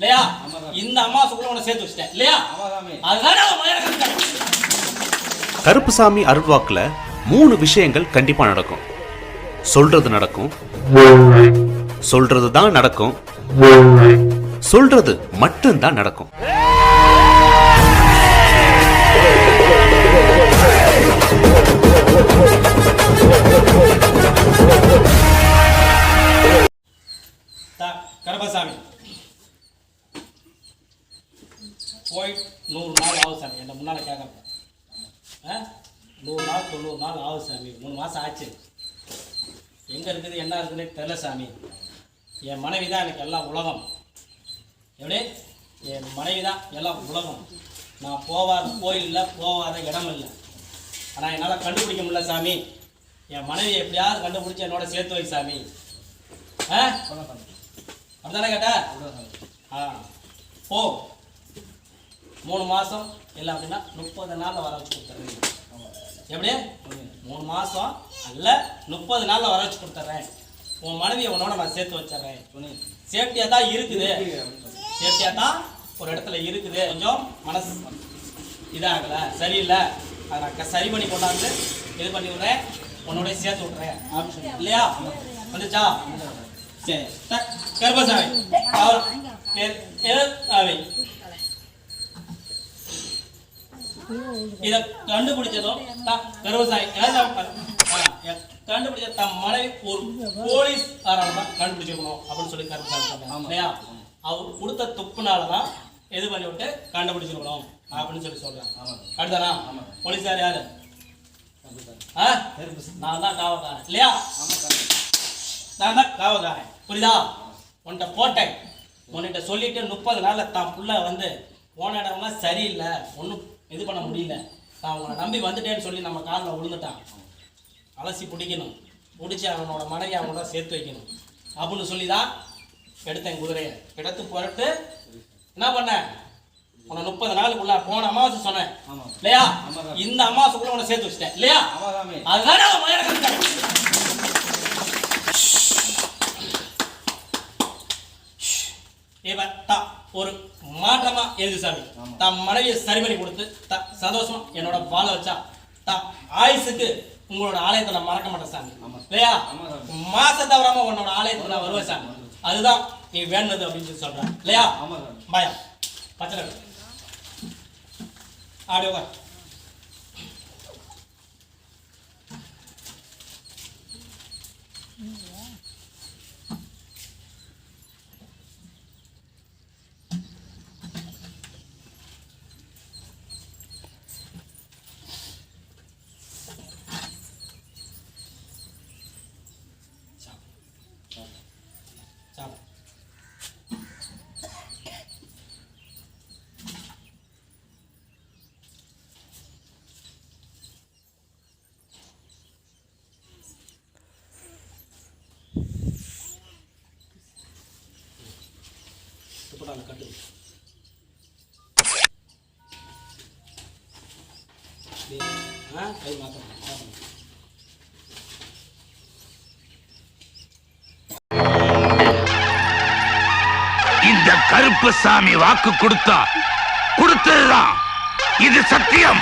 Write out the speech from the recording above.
இல்லையா? இந்த அமாவாசைக்குள்ள உன்னை சேர்த்து வச்சிட்டேன். இல்லையா? அதுதான் கருப்புசாமி அருள்வாக்குல மூணு விஷயங்கள் கண்டிப்பா நடக்கும். சொல்றது நடக்கும். சொல்றது தான் நடக்கும். சொல்றது மட்டும்தான் நடக்கும். தா கருப்பசாமி. போய் நூறு நாள் ஆகுது சாமி. என்ன முன்னால் கேட்குறேன் ஆ? நூறு நாள் தொண்ணூறு நாள் ஆகுது சாமி. மூணு மாதம் ஆச்சு. எங்கே இருக்குது என்ன இருக்குதுன்னே தெரில சாமி. என் மனைவி தான் எனக்கு எல்லாம் உலகம். எப்படி? என் மனைவி தான் எல்லாம் உலகம். நான் போகாத கோயில் இல்லை போகாத இடம் இல்லை. ஆனால் என்னால் கண்டுபிடிக்க முடியல சாமி. என் மனைவி எப்படியாவது கண்டுபிடிச்சி என்னோட சேர்த்து வை சாமி. ஆ? அப்படிதானே கேட்ட? ஆ. போ. மூணு மாதம் இல்லை அப்படின்னா முப்பது நாளில் வர வச்சு கொடுத்துட்றேன் எப்படி? மூணு மாதம் அல்ல முப்பது நாளில் வர வச்சு கொடுத்துட்றேன் உன் மனைவியை உன்னோட நான் சேர்த்து வச்சிடுறேன். சேஃப்டியாக தான் இருக்குது. சேஃப்டியாக தான் ஒரு இடத்துல இருக்குது. கொஞ்சம் மனசு இதாகலை சரியில்லை. அதை நான் க- சரி பண்ணி கொண்டாந்து இது பண்ணி விட்றேன். உன்னோட சேர்த்து விட்றேன் அப்படின்னு இல்லையா? வந்துச்சா? சரி. டக், கருப்பசாமி. இத கண்டுபிடிச்சதும் எ- கண்டுபிடிச்ச தம் மனைவி ஒரு போலீஸ் கண்டுபிடிச்சிருக்கணும் அப்படின்னு சொல்லி சொன்னாங்க இல்லையா? அவர் கொடுத்த துப்புனாலதான் இது பண்ணி விட்டு கண்டுபிடிச்சிருக்கணும் அப்படின்னு சொல்லி சொல்றாங்க. அடுத்தானா போலீஸார் யாரு? நான் தான் காவல்காரன். இல்லையா? நான் தான் காவல்காரன். புரியுதா? உன்கிட்ட போட்டேன். உன்கிட்ட சொல்லிட்டு முப்பது நாள்ல தான் புள்ள வந்து போன இடம்லாம் சரியில்லை. ஒன்றும் இது பண்ண முடியல. நான் உங்களை நம்பி வந்துட்டேன்னு சொல்லி நம்ம காலில் விழுந்துட்டான் அலசி பிடிக்கணும். பிடிச்சி அவனோட மனைவி அவனோட சேர்த்து வைக்கணும். அப்படின்னு சொல்லி தான் எடுத்தேன் குதிரையை. எடுத்து புரட்டு. என்ன பண்ணேன் உன்னை முப்பது நாளுக்குள்ள போன அமாவாசை சொன்னேன். இல்லையா? இந்த அமாவாசைக்குள்ள உன்னை சேர்த்து வச்சிட்டேன். இல்லையா? அதுதான் தா ஒரு மாற்றமா எழுது சாமி. தம் மனைவியை சரி பண்ணி கொடுத்து த சந்தோஷமா என்னோட வாழ வச்சா த ஆயுசுக்கு உங்களோட ஆலயத்தை நான் மறக்க மாட்டேன் சாமி. இல்லையா? மாசம் தவறாம உன்னோட ஆலயத்துக்கு நான் வருவேன் சாமி. அதுதான் நீ வேண்டது அப்படின்னு சொல்லி சொல்றேன். இல்லையா? பயம். பச்சை ஆடி உட்கார் சாப்பிடு துப்பட்டால கட்டு. ஆ கை மாற்றணும் இந்த கருப்பு சாமி வாக்கு கொடுத்தா கொடுத்ததுதான் இது சத்தியம்.